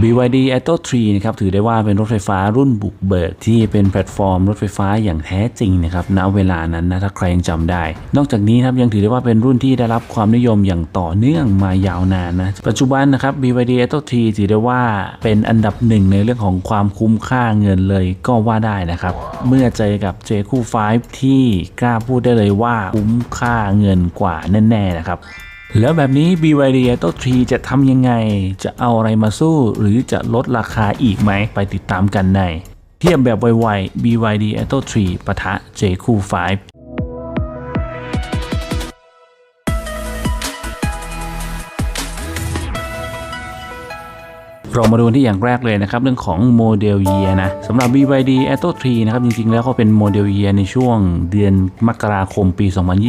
BYD Atto 3นะครับถือได้ว่าเป็นรถไฟฟ้ารุ่นบุกเบิกที่เป็นแพลตฟอร์มรถไฟฟ้าอย่างแท้จริงนะครับณเวลานั้นนะถ้าใครยังจำได้ นอกจากนี้ครับยังถือได้ว่าเป็นรุ่นที่ได้รับความนิยมอย่างต่อเนื่องมายาวนานนะปัจจุบันนะครับ BYD Atto 3ถือได้ว่าเป็นอันดับหนึ่งในเรื่องของความคุ้มค่าเงินเลยก็ว่าได้นะครับเมื่อเจอกับ j คู่5ที่กล้าพูดได้เลยว่าคุ้มค่าเงินกว่าแน่ๆนะครับ แล้วแบบนี้ BYD Atto 3 จะทำยังไง จะเอาอะไรมาสู้ หรือจะลดราคาอีกไหม ไปติดตามกันใน เทียบแบบไวๆ BYD Atto 3ปะทะ j q 5 เรามาดูที่อย่างแรกเลยนะครับ เรื่องของโมเดลเยียนะสำหรับ BYD Atto 3นะครับ จริงๆ แล้วเขาเป็นโมเดลเยียในช่วงเดือนมกราคมปี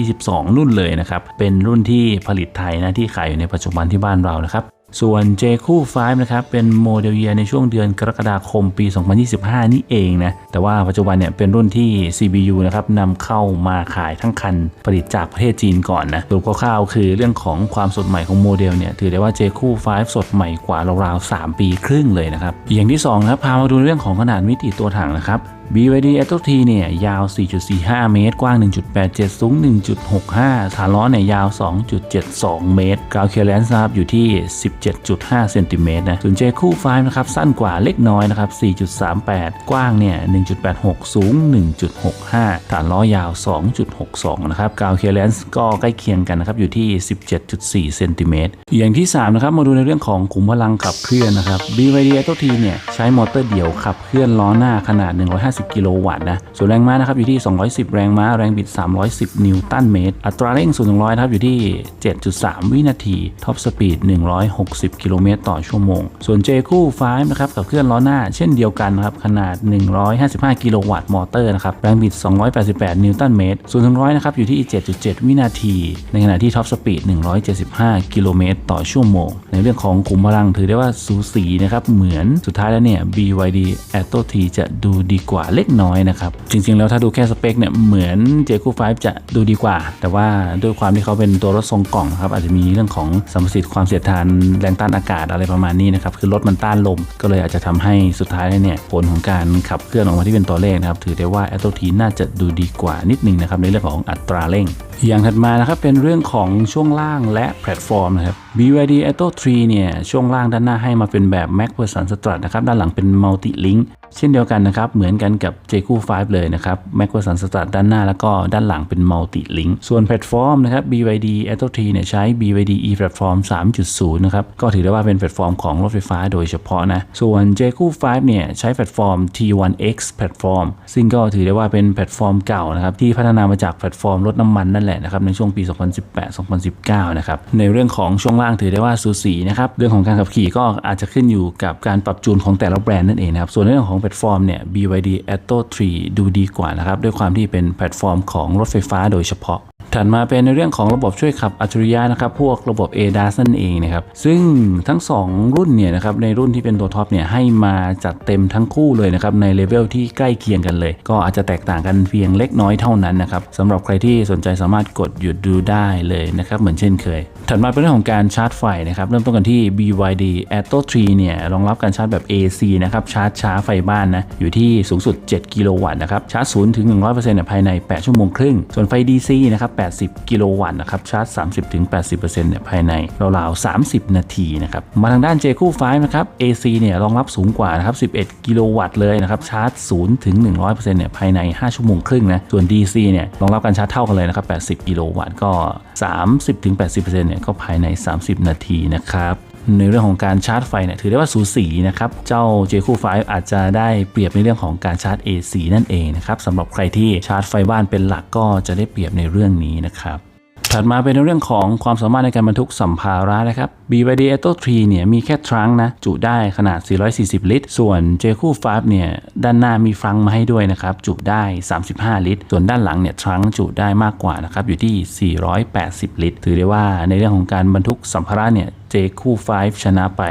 2022 รุ่นเลยนะครับ เป็นรุ่นที่ผลิตไทยนะที่ขายอยู่ในปัจจุบันที่บ้านเรานะครับ ส่วน J คู่5นะครับเป็นโมเดลเยียในช่วงเดือนกรกฎาคมปี 2025 นี่เองนะ แต่ว่าปัจจุบันเนี่ยเป็นรุ่นที่ CBU นะครับนำเข้ามาขายทั้งคันผลิตจากประเทศจีนก่อนนะสรุปคร่าวๆคือเรื่องของความสดใหม่ของโมเดลเนี่ยถือได้ว่า J คู่5สดใหม่กว่าราวๆ 3 ปีครึ่งเลยนะครับ อย่างที่2นะครับพามาดูเรื่องของขนาดมิติตัวถังนะครับ BYD Atto T เนี่ยยาว 4.45 เมตร กว้าง 1.87 สูง 1.65 ฐานล้อเนี่ยยาว 2.72 เมตรกราวเคลียร์แลนซ์นะครับอยู่ที่ 17.5 เซนติเมตรนะส่วน J คู่5นะครับสั้นกว่าเล็กน้อยนะครับ 4.38 กว้างเนี่ย 1.86 สูง 1.65 ฐานล้อยาว 2.62 นะครับกราวเคลียร์แลนซ์ก็ใกล้เคียงกันนะครับอยู่ที่ 17.4 เซนติเมตรอย่างที่ 3 นะครับ มาดูในเรื่องของขุมพลังขับเคลื่อนนะครับ BYD Atto T เนี่ยใช้มอเตอร์เดี่ยวขับเคลื่อนล้อหน้าขนาด 150กิโลวัตต์นะ ส่วนแรงม้านะครับอยู่ที่ 210 แรงม้า แรงบิด 310 นิวตันเมตร อัตราเร่ง0 100นะครับอยู่ที่ 7.3 วินาที ท็อปสปีด 160 กิโลเมตรต่อชั่วโมง ส่วน J คู่5นะครับขับเคลื่อนล้อหน้า เช่นเดียวกันนะครับขนาด 155 กิโลวัตต์มอเตอร์นะครับ แรงบิด 288 นิวตันเมตร0 100นะครับอยู่ที่ 7.7 วินาที ในขณะที่ท็อปสปีด 175 กิโลเมตรต่อชั่วโมง เรื่องของขุมพลังถือได้ว่าสูสีนะครับ เหมือนสุดท้ายแล้วเนี่ย BYD Atto T จะดูดีกว่าเล็กน้อยนะครับ จริงๆ แล้วถ้าดูแค่สเปคเนี่ย เหมือน j คู่5จะดูดีกว่า แต่ว่าด้วยความที่เขาเป็นตัวรถทรงกล่องครับ อาจจะมีเรื่องของสมรรถสิทธิ์ความเสียดทานแรงต้านอากาศอะไรประมาณนี้นะครับ คือรถมันต้านลม ก็เลยอาจจะทำให้สุดท้ายแล้วเนี่ยผลของการขับเคลื่อนออกมาที่เป็นตัวเลขนะครับถือได้ว่า Atto T น่าจะดูดีกว่านิดนึงนะครับในเรื่องของอัตราเร่ง อย่างถัดมานะครับเป็นเรื่องของช่วงล่างและแพลตฟอร์มนะครับ BYD Atto 3 เนี่ย ช่วงล่างด้านหน้าให้มาเป็นแบบ Mac v e r s o n Strut นะครับ ด้านหลังเป็น Multi Link เช่นเดียวกันนะครับ เหมือนกันกับ j คู่5เลยนะครับ Mac v e r s o n Strut ด้านหน้าแล้วก็ด้านหลังเป็น Multi Link ส่วนแพลตฟอร์มนะครับ BYD Atto 3เนี่ยใช้ BYD e Platform 3.0 นะครับ ก็ถือได้ว่าเป็นแพลตฟอร์มของรถไฟฟ้าโดยเฉพาะนะ ส่วน j คู่5เนี่ยใช้แพลตฟอร์ม T1X แพลตฟอร์ม ซึ่งก็ถือได้ว่าเป็นแพลตฟอร์มเก่านะครับที่พัฒนามาจากแพลตฟอร์มรถน้ำมันนั่นแหละนะครับในช่วงปี 2018-2019 นะครับ ในเรื่องของช่วงล่างถือได้ว่าสูสีนะครับ เรื่องของการขับขี่ก็อาจจะขึ้นอยู่กับการปรับจูนของแต่ละแบรนด์นั่นเองนะครับ ส่วนเรื่องของแพลตฟอร์มเนี่ย BYD Atto 3 ดูดีกว่านะครับ ด้วยความที่เป็นแพลตฟอร์มของรถไฟฟ้าโดยเฉพาะ ถัดมาเป็นในเรื่องของระบบช่วยขับอัจฉริยะนะครับพวกระบบ ADAS นั่นเองนะครับซึ่งทั้ง 2 รุ่นเนี่ยนะครับในรุ่นที่เป็นตัวท็อปเนี่ยให้มาจัดเต็มทั้งคู่เลยนะครับในเลเวลที่ใกล้เคียงกันเลย ก็อาจจะแตกต่างกันเพียงเล็กน้อยเท่านั้นนะครับสำหรับใครที่สนใจสามารถกดหยุดดูได้เลยนะครับเหมือนเช่นเคย ถัดมาเป็นเรื่องของการชาร์จไฟนะครับเริ่มต้นกันที่ BYD Atto 3เนี่ยรองรับการชาร์จแบบ AC นะครับชาร์จช้าไฟบ้านนะอยู่ที่สูงสุด 7 กิโลวัตต์นะครับชาร์จ0ถึง100%ภายใน 8 ชั่วโมงครึ่งส่วนไฟ DC นะครับ80 กิโลวัตต์นะครับชาร์จ 30ถึง80%เนี่ยภายในราวๆ30 นาทีนะครับมาทางด้าน J คู่ไฟนะครับ AC เนี่ยรองรับสูงกว่านะครับ11 กิโลวัตต์เลยนะครับชาร์จ0ถึง100%เนี่ยภายใน 5 ชั่วโมงครึ่งนะส่วน DC เนี่ยรองรับการชาร์จเท่ากันเลยนะครับ80 กิโลวัตต์ก็ 30ถึง80%เนี่ยก็ภายใน 30 นาทีนะครับ ในเรื่องของการชาร์จไฟเนี่ยถือได้ว่าสูสีนะครับ เจ้า j คู่5อาจจะได้เปรียบในเรื่องของการชาร์จ AC นั่นเองนะครับสำหรับใครที่ชาร์จไฟบ้านเป็นหลักก็จะได้เปรียบในเรื่องนี้นะครับ ถัดมาเป็นเรื่องของความสามารถในการบรรทุกสัมภาระนะครับ BYD Atto 3เนี่ยมีแค่ทรังนะ จุได้ขนาด 440 ลิตร ส่วน J q 5เนี่ยด้านหน้ามีฟรังมาให้ด้วยนะครับ จุได้ 35 ลิตร ส่วนด้านหลังเนี่ยทรังจุได้มากกว่านะครับ อยู่ที่ 480 ลิตร ถือได้ว่าในเรื่องของการบรรทุกสัมภาระเนี่ย J q 5ชนะไป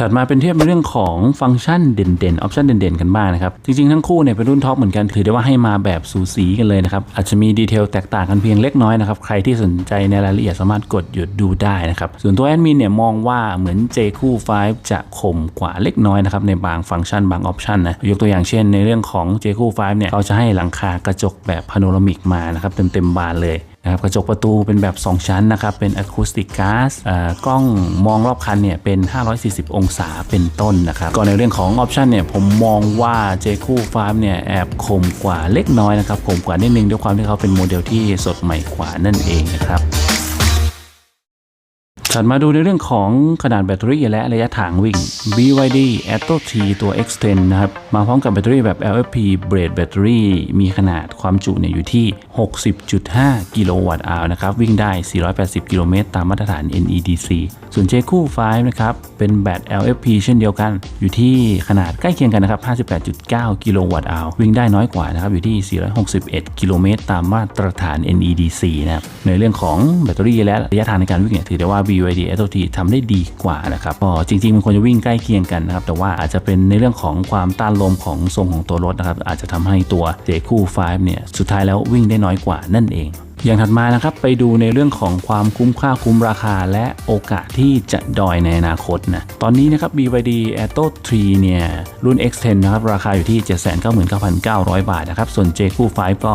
ถัดมาเป็นเทียบในเรื่องของฟังก์ชันเด่นๆ ออปชันเด่นๆ กันบ้างนะครับ จริงๆ ทั้งคู่เนี่ยเป็นรุ่นท็อปเหมือนกัน ถือได้ว่าให้มาแบบสูสีกันเลยนะครับ อาจจะมีดีเทลแตกต่างกันเพียงเล็กน้อยนะครับ ใครที่สนใจในรายละเอียดสามารถกดหยุดดูได้นะครับ ส่วนตัวแอดมินเนี่ยมองว่าเหมือน J คู่5จะคมกว่าเล็กน้อยนะครับในบางฟังก์ชันบางออปชันนะ ยกตัวอย่างเช่น ในเรื่องของ J คู่5เนี่ยเขาจะให้หลังคากระจกแบบพาโนรามิกมานะครับเต็มๆบานเลย นะครับกระจกประตูเป็นแบบ 2 ชั้นนะครับ เป็นอะคูสติกกาสกล้องมองรอบคันเนี่ยเป็น 540 องศาเป็นต้นนะครับก็ในเรื่องของออปชันเนี่ยผมมองว่า j คู่ฟาร์มเนี่ยแอบคมกว่าเล็กน้อยนะครับคมกว่านิดนึงด้วยความที่เขาเป็นโมเดลที่สดใหม่กว่านั่นเองนะครับ ถัดมาดูในเรื่องของขนาดแบตเตอรี่และระยะทางวิ่ง BYD Atto T ตัว X10 นะครับ มาพร้อมกับแบตเตอรี่แบบ LFP Blade Battery มีขนาดความจุเนี่ยอยู่ที่ 60.5 กิโลวัตต์อาวนะครับ วิ่งได้ 480 กิโลเมตรตามมาตรฐาน NEDC ส่วน J คู่5นะครับ เป็นแบต LFP เช่นเดียวกัน อยู่ที่ขนาดใกล้เคียงกันนะครับ 58.9 กิโลวัตต์อาววิ่งได้น้อยกว่านะครับ อยู่ที่ 461 กิโลเมตรตามมาตรฐาน NEDC นะครับ ในเรื่องของแบตเตอรี่และระยะทางในการวิ่งเนี่ยถือได้ว่า BYD BYD SOT ทำได้ดีกว่านะครับก็จริง ๆ มันควรจะวิ่งใกล้เคียงกันนะครับแต่ว่าอาจจะเป็นในเรื่องของความต้านลมของทรงของตัวรถนะครับอาจจะทำให้ตัว J คู่5เนี่ยสุดท้ายแล้ววิ่งได้น้อยกว่านั่นเอง อย่างถัดมานะครับไปดูในเรื่องของความคุ้มค่าคุ้มราคาและโอกาสที่จะดอยในอนาคตนะตอนนี้นะครับ BYD Atto 3เนี่ยรุ่น X10 นะครับราคาอยู่ที่ 799,900 บาทนะครับส่วน J คู่5ก็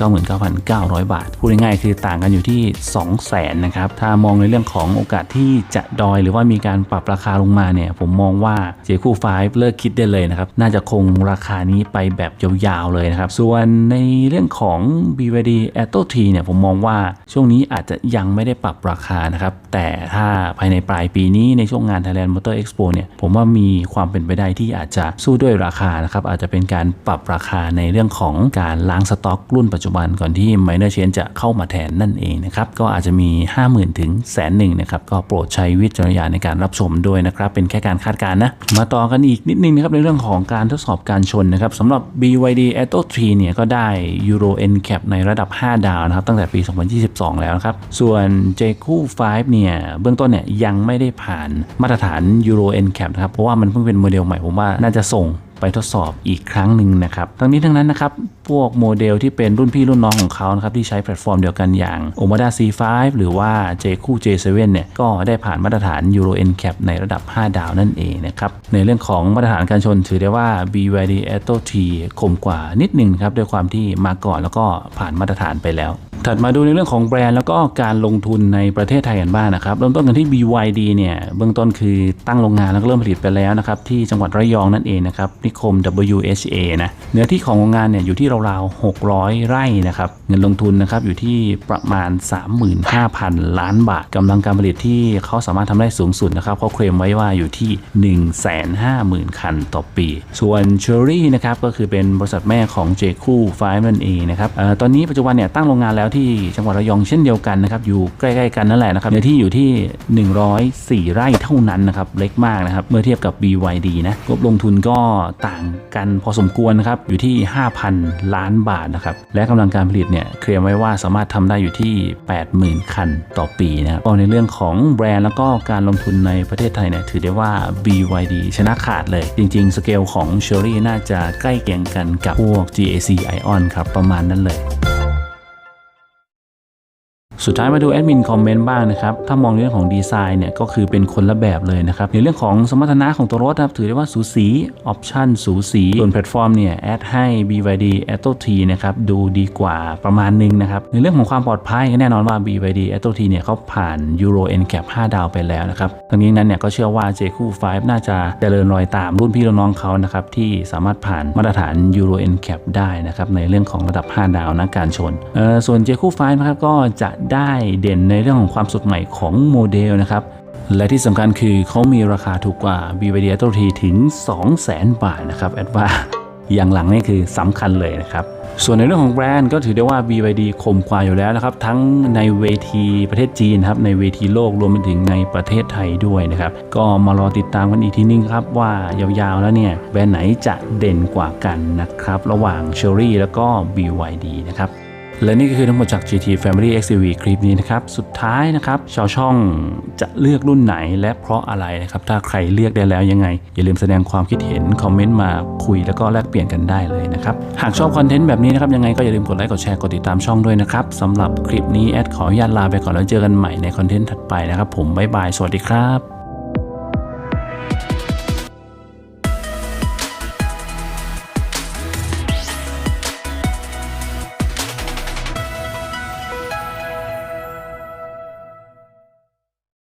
599,900 บาท พูดง่ายๆคือต่างกันอยู่ที่ 200,000นะครับถ้ามองในเรื่องของโอกาสที่จะดอยหรือว่ามีการปรับราคาลงมาเนี่ยผมมองว่า J คู่5เลิกคิดได้เลยนะครับน่าจะคงราคานี้ไปแบบยาวๆเลยนะครับส่วนในเรื่องของ BYD Atto 3เนี่ยผมมองว่าช่วงนี้อาจจะยังไม่ได้ปรับราคานะครับ แต่ถ้าภายในปลายปีนี้ในช่วงงาน Thailand Motor Expo เนี่ยผมว่ามีความเป็นไปได้ที่อาจจะสู้ด้วยราคานะครับ อาจจะเป็นการปรับราคาในเรื่องของการล้างสต็อกรุ่นปัจจุบันก่อนที่ Minor Change จะเข้ามาแทนนั่นเองนะครับ ก็อาจจะมี 50,000 ถึงแสนหนึ่งนะครับ ก็โปรดใช้วิจารณญาณในการรับชมด้วยนะครับ เป็นแค่การคาดการณ์นะ มาต่อกันอีกนิดนึงนะครับในเรื่องของการทดสอบการชนนะครับสำหรับ BYD Atto 3เนี่ยก็ได้ Euro NCAP ในระดับ 5 ดาวนะครับตั้งแต่ปี 2022 แล้วนะครับ ส่วน j q 5เนี่ยเบื้องต้นเนี่ยยังไม่ได้ผ่านมาตรฐาน Euro NCAP นะครับเพราะว่ามันเพิ่งเป็นโมเดลใหม่ผมว่าน่าจะส่งไปทดสอบอีกครั้งหนึ่งนะครับ ทั้งนี้ทั้งนั้นนะครับ พวกโมเดลที่เป็นรุ่นพี่รุ่นน้องของเขานะครับที่ใช้แพลตฟอร์มเดียวกันอย่าง Omoda C5 หรือว่า J คู่ J7 เนี่ยก็ได้ผ่านมาตรฐาน Euro NCAP ในระดับ 5 ดาวนั่นเองนะครับในเรื่องของมาตรฐานการชนถือได้ว่า BYD Atto T คมกว่านิดหนึ่งครับด้วยความที่มาก่อนแล้วก็ผ่านมาตรฐานไปแล้วถัดมาดูในเรื่องของแบรนด์แล้วก็การลงทุนในประเทศไทยกันบ้างนะครับเริ่มต้นกันที่ BYD เนี่ยเบื้องต้นคือตั้งโรงงานแล้วก็เริ่มผลิตไปแล้วนะครับที่จังหวัดระยองนั่นเองนะครับนิคม WHA นะเนื้อที่ของโรงงานเนี่ยอยู่ที่ราวๆ 600 ไร่นะครับ เงินลงทุนนะครับอยู่ที่ประมาณ 35,000 ล้านบาทกำลังการผลิตที่เขาสามารถทำได้สูงสุดนะครับเขาเคลมไว้ว่าอยู่ที่ 150,000 คันต่อปี ส่วน Cherry นะครับก็คือเป็นบริษัทแม่ของ J คู่5นั่นเองนะครับออตอนนี้ปัจจุบันเนี่ยตั้งโรงงานแล้วที่จังหวัดระยองเช่นเดียวกันนะครับอยู่ใกล้ๆกันนั่นแหละนะครับเนื้อที่อยู่ที่ 104 ไร่เท่านั้นนะครับเล็กมากนะครับเมื่อเทียบกับ BYD นะงบลงทุนก็ต่างกันพอสมควรนะครับอยู่ที่ 5,000ล้านบาทนะครับ และกำลังการผลิตเนี่ยเคลมไว้ว่าสามารถทำได้อยู่ที่ 80,000 คันต่อปีนะครับก็ในเรื่องของแบรนด์แล้วก็การลงทุนในประเทศไทยเนี่ยถือได้ว่า BYD ชนะขาดเลย จริง ๆ สเกลของเชอรี่น่าจะใกล้เคียงกันกับพวก GAC Ion ครับ ประมาณนั้นเลย สุดท้ายมาดูแอดมินคอมเมนต์บ้างนะครับ ถ้ามองเรื่องของดีไซน์เนี่ยก็คือเป็นคนละแบบเลยนะครับ ในเรื่องของสมรรถนะของตัวรถนะครับ ถือได้ว่าสูสี ออปชั่นสูสี ส่วนแพลตฟอร์มเนี่ยแอดให้ BYD Atto T นะครับ ดูดีกว่าประมาณนึงนะครับ ในเรื่องของความปลอดภัยก็แน่นอนว่า BYD Atto T เนี่ยเขาผ่าน Euro NCAP 5 ดาวไปแล้วนะครับทั้งนี้นั้นเนี่ยก็เชื่อว่า J คู่5น่าจะเจริญรอยตามรุ่นพี่รุ่นน้องเขานะครับที่สามารถผ่านมาตรฐาน Euro NCAP ได้นะครับในเรื่องของระดับ 5 ดาวนะการชนเออส่วน J คู่5นะครับก็จะได้เด่นในเรื่องของความสดใหม่ของโมเดลนะครับ และที่สำคัญคือเขามีราคาถูกกว่า BYD Atto T ถึง 200,000 บาทนะครับแอดว่าอย่างหลังนี่คือสำคัญเลยนะครับ ส่วนในเรื่องของแบรนด์ก็ถือได้ว่า BYD คมกว่าอยู่แล้วนะครับ ทั้งในเวทีประเทศจีนครับ ในเวทีโลกรวมไปถึงในประเทศไทยด้วยนะครับ ก็มารอติดตามกันอีกทีนึงครับ ว่ายาวๆแล้วเนี่ย แบรนด์ไหนจะเด่นกว่ากันนะครับ ระหว่าง Cherry แล้วก็ BYD นะครับ และนี่ก็คือทั้งหมดจาก GT Family XCV คลิปนี้นะครับ สุดท้ายนะครับ ชาวช่องจะเลือกรุ่นไหนและเพราะอะไรนะครับ ถ้าใครเลือกได้แล้วยังไง อย่าลืมแสดงความคิดเห็น คอมเมนต์มาคุยแล้วก็แลกเปลี่ยนกันได้เลยนะครับ หากชอบคอนเทนต์แบบนี้นะครับ ยังไงก็อย่าลืมกดไลค์กดแชร์กดติดตามช่องด้วยนะครับสำหรับคลิปนี้แอดขออนุญาตลาไปก่อนแล้วเจอกันใหม่ในคอนเทนต์ถัดไปนะครับผมบ๊ายบายสวัสดีครับ